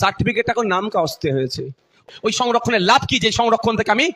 Certificate এখন নাম আসতে হয়েছে। ওই সংরক্ষণের লাভ কি? যে সংরক্ষণ থেকে আমি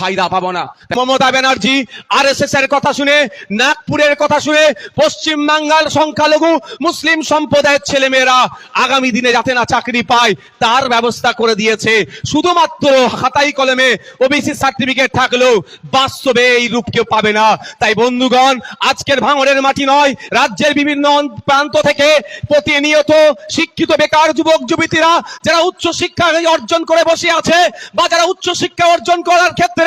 ফায়দা পাবো না। মমতা ব্যানার্জি আর এর কথা শুনে, নাগপুরের কথা শুনে, পশ্চিম বাঙ্গাল সংখ্যালঘু মুসলিম সম্প্রদায়ের ছেলেমেয়েরা আগামী দিনে যাতে না চাকরি পায়, তার ব্যবস্থা করে দিয়েছে। শুধুমাত্র খাতাই কলমে ওবিসি সার্টিফিকেট থাকলেও বাস্তবে এই রূপ কেউ পাবে না। তাই বন্ধুগণ, আজকের ভাঙড়ের মাটি নয়, রাজ্যের বিভিন্ন প্রান্ত থেকে প্রতিনিয়ত শিক্ষিত বেকার যুবক, যুবতীরা, যারা উচ্চ শিক্ষা অর্জন করে বসে আছে, বা যারা উচ্চ শিক্ষা অর্জন করার ক্ষেত্রে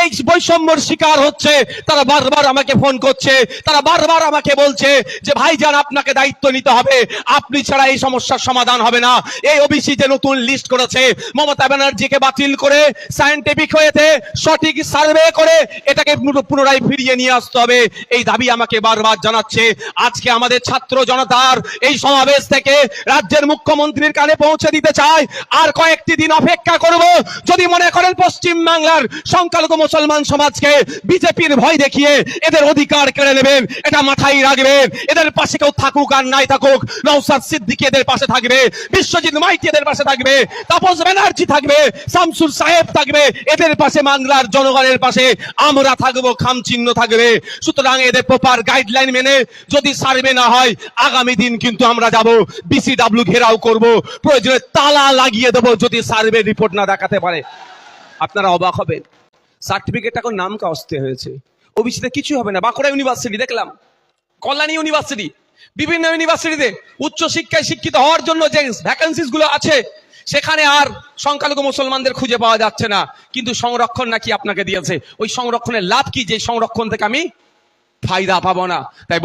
এই বৈষম্যর শিকার হচ্ছে। তারা বারবার আমাকে ফোন করছে, তারা বারবার আমাকে বলছে যে, ভাইজান, আপনাকে দায়িত্ব নিতে হবে। আপনি ছাড়া এই সমস্যার সমাধান হবে না। এই ওবিসি যে নতুন লিস্ট করেছে, মমতা ব্যানার্জিকে বাতিল করে সায়েন্টিফিক হয়েছে, সঠিক সার্ভে করে, এটাকে পুনরায় ফিরিয়ে নিয়ে আসতে হবে। এই দাবি আমাকে বারবার জানাচ্ছে। আজকে আমাদের ছাত্র জনতার এই সমাবেশ থেকে রাজ্যের মুখ্যমন্ত্রীর কানে পৌঁছে দিতে চায় আর কয়েকটি দিন অপেক্ষা করব। যদি মনে করেন পশ্চিম বাংলার সংখ্যালঘু মুসলমান সমাজকে বিজেপির ভয় দেখিয়ে এদের অধিকার কেড়ে নেবেন এটা মাথায় রাখবেন এদের পাশে কেউ থাকুক আর নাই থাকুক নৌসাদ সিদ্দিকি এদের পাশে থাকবে, বিশ্বজিৎ মাইতি এদের পাশে থাকবে, তাপস ব্যানার্জি থাকবে, শামসুর সাহেব থাকবে, এদের পাশে বাংলার জনগণের পাশে আমরা থাকব, খাম চিহ্ন থাকবে। সুতরাং এদের প্রপার গাইডলাইন মেনে যদি সার্ভে না হয়, আগামী দিন কিন্তু আমরা যাব বিসিডাব্লিউ ঘেরাও করব, প্রয়োজনে তালা লাগিয়ে দেবো যদি সার্ভে রিপোর্ট না দেখাতে পারে। আপনারা অবাক হবেন। সার্টিফিকেট এখন নাম কাস্তে হয়েছে। ওবিসিতে কিছু হবে না। বাঁকুড়া ইউনিভার্সিটি, দেখলাম। কল্যাণী ইউনিভার্সিটি, বিভিন্ন ইউনিভার্সিটিতে উচ্চ শিক্ষায় শিক্ষিত হওয়ার জন্য যে ভ্যাকেন্সিসগুলো আছে, সেখানে আর সংখ্যালঘু মুসলমানদের খুঁজে পাওয়া যাচ্ছে না। কিন্তু সংরক্ষণ নাকি আপনাকে দিয়েছে। ওই সংরক্ষণের লাভ কি? যে সংরক্ষণ থেকে আমি ফায়দা পাবো না। তাই